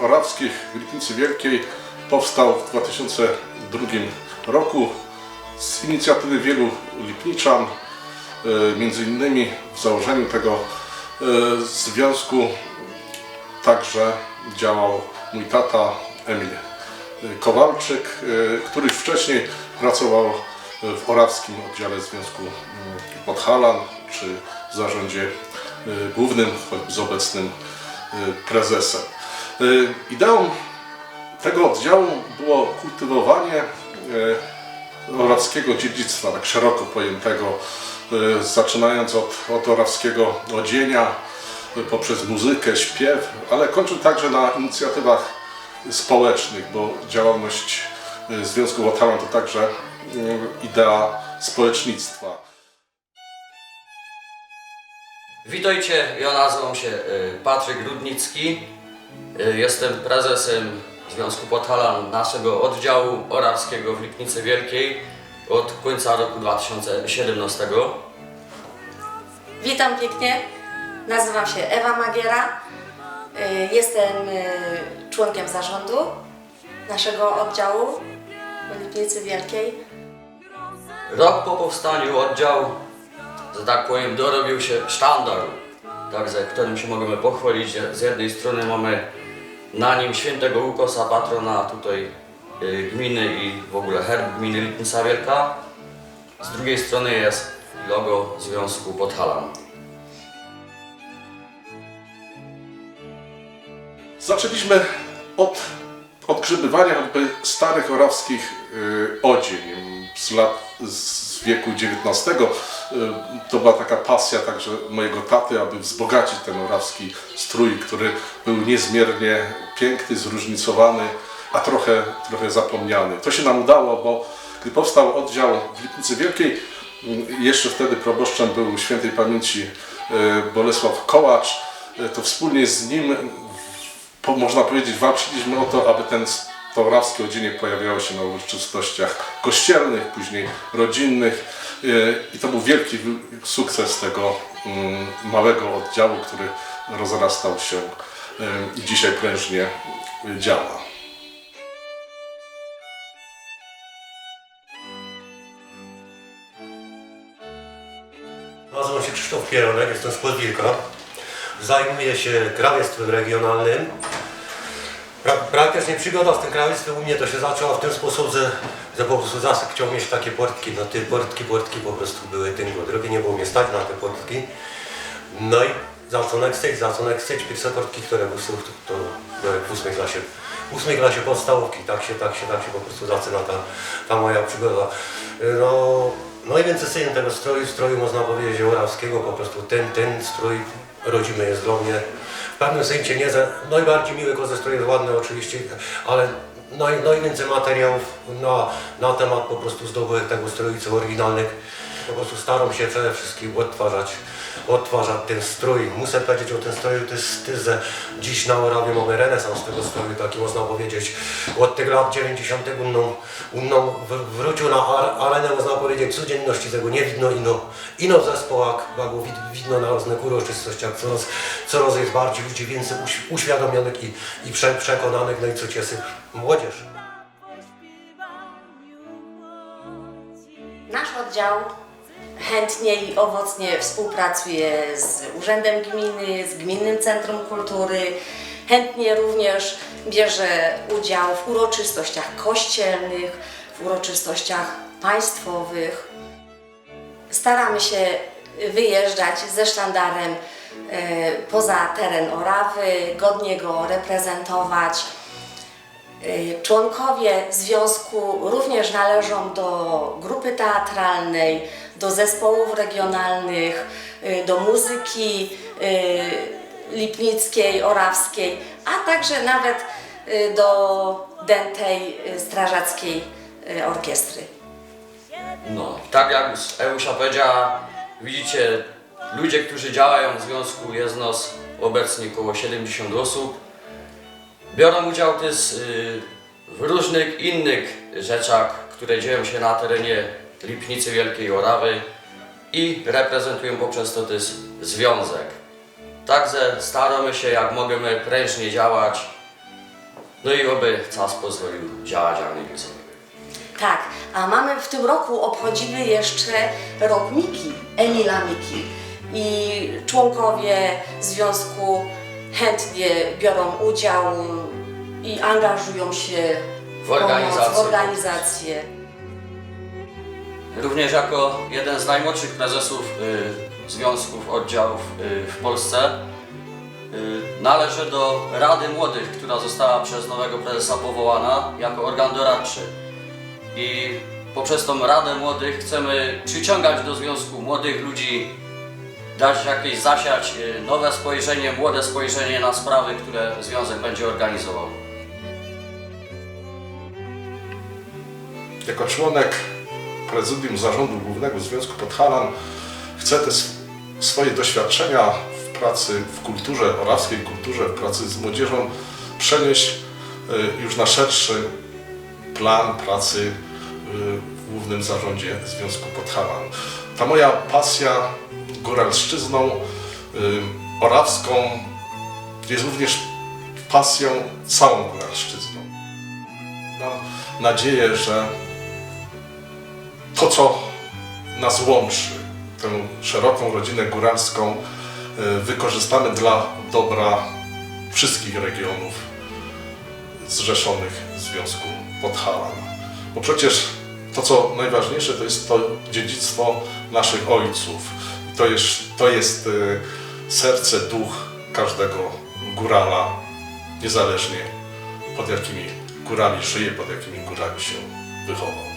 Orawskich w Lipnicy Wielkiej powstał w 2002 roku z inicjatywy wielu lipniczan. E, Między innymi w założeniu tego e, związku także działał mój tata Emil Kowalczyk, e, który wcześniej pracował w Orawskim Oddziale Związku Podhalan, czy w zarządzie głównym, z obecnym prezesem. E, Ideą tego oddziału było kultywowanie e, orawskiego dziedzictwa, tak szeroko pojętego, e, zaczynając od, od orawskiego odzienia, poprzez muzykę, śpiew, ale kończył także na inicjatywach społecznych, bo działalność Związku Łotalan to także idea społecznictwa. Witajcie, ja nazywam się y, Patryk Rudnicki. Y, Jestem prezesem Związku Podhalan naszego oddziału orawskiego w Lipnicy Wielkiej od końca roku 2017. Witam pięknie, nazywam się Ewa Magiera. Y, Jestem y, członkiem zarządu naszego oddziału w Lipnicy Wielkiej. Rok po powstaniu oddział, że tak powiem, dorobił się sztandar, także którym się możemy pochwalić. że Z jednej strony mamy na nim świętego Łukosa, patrona tutaj y, gminy i w ogóle herb gminy Lipnica Wielka. Z drugiej strony jest logo Związku Podhalan. Zaczęliśmy od odgrzebywania jakby starych orawskich y, odzień z lat z wieku XIX. Y, to była taka pasja także mojego taty, aby wzbogacić ten orawski strój, który był niezmiernie piękny, zróżnicowany, a trochę, trochę zapomniany. To się nam udało, bo gdy powstał oddział w Lipnicy Wielkiej, y, jeszcze wtedy proboszczem był świętej pamięci y, Bolesław Kołacz, to wspólnie z nim można powiedzieć, walczyliśmy o to, aby ten to orawskie odzienie pojawiało się na uroczystościach kościelnych, później rodzinnych. Yy, I to był wielki wi- sukces tego mm, małego oddziału, który rozrastał się yy, i dzisiaj prężnie działa. Nazywam się Krzysztof Pieronek, jestem z Podwilka. Zajmuję się krawiectwem regionalnym. Pra, praktycznie przygoda z tym krawiectwem u mnie to się zaczęła w ten sposób, że, że po prostu zawsze chciał mieć takie portki. No te portki, portki po prostu były tyngo drogie, nie było mnie stać na te portki. No i zacząłem chcieć, zacząłem chcieć pierwsze portki, które były to, to w ósmej klasie. W ósmej klasie podstawówki, tak się, tak się, tak się po prostu zaczyna ta, ta moja przygoda. No, no i więcej synem tego stroju, stroju można powiedzieć orawskiego, po prostu ten, ten strój rodzimy jest dla mnie w pewnym sensie nie za, najbardziej miły strój jest ładny oczywiście, ale naj, najwięcej materiałów na, na temat po prostu zdobyłych tego stroju oryginalnych. Po prostu staram się przede wszystkim odtwarzać, odtwarzać ten strój. Muszę powiedzieć o tym stroju, to jest że dziś na Orawie mamy renesans tego stroju, taki można powiedzieć. Od tych lat 90. unną, unną wrócił na ar- arenę, można powiedzieć, codzienności tego nie widno ino, ino w zespołach, bo wid, widno na różnych uroczystościach, coraz, coraz jest bardziej ludzi więcej uś, uświadomionych i, i prze, przekonanych, no i co cieszy młodzież. Nasz oddział chętnie i owocnie współpracuje z Urzędem Gminy, z Gminnym Centrum Kultury. Chętnie również bierze udział w uroczystościach kościelnych, w uroczystościach państwowych. Staramy się wyjeżdżać ze sztandarem e, poza teren Orawy, godnie go reprezentować. Y, Członkowie związku również należą do grupy teatralnej, do zespołów regionalnych, y, do muzyki y, lipnickiej, orawskiej, a także nawet do dętej strażackiej orkiestry. No, tak jak Eusia powiedziała, widzicie, ludzie, którzy działają w związku, jest nas obecnie około 70 osób. Biorą udział też y, w różnych innych rzeczach, które dzieją się na terenie Lipnicy Wielkiej Orawy i reprezentują poprzez to też związek. Także staramy się jak możemy prężnie działać No i oby czas pozwolił działać najwięcej. Tak, a mamy w tym roku obchodzimy jeszcze rok Miki, Emila Miki. I członkowie związku chętnie biorą udział i angażują się W organizację. pomoc, w organizację. Również jako jeden z najmłodszych prezesów y, związków, oddziałów y, w Polsce y, należę do Rady Młodych, która została przez nowego prezesa powołana jako organ doradczy. I poprzez tą Radę Młodych chcemy przyciągać do związku młodych ludzi, dać jakieś zasiać y, nowe spojrzenie, młode spojrzenie na sprawy, które związek będzie organizował. Jako członek prezydium zarządu Głównego Związku Podhalan chcę te sw- swoje doświadczenia w pracy w kulturze, orawskiej kulturze, w pracy z młodzieżą przenieść y, już na szerszy plan pracy y, w Głównym Zarządzie Związku Podhalan. Ta moja pasja góralszczyzną y, orawską jest również pasją całą góralszczyzną. Mam nadzieję, że to, co nas łączy, tę szeroką rodzinę góralską, y, wykorzystamy dla dobra wszystkich regionów zrzeszonych w Związku Podhalan. Bo przecież to, co najważniejsze, to jest to dziedzictwo naszych ojców. To jest, to jest y, serce, duch każdego górala, niezależnie pod jakimi górami żyje, pod jakimi górami się wychował.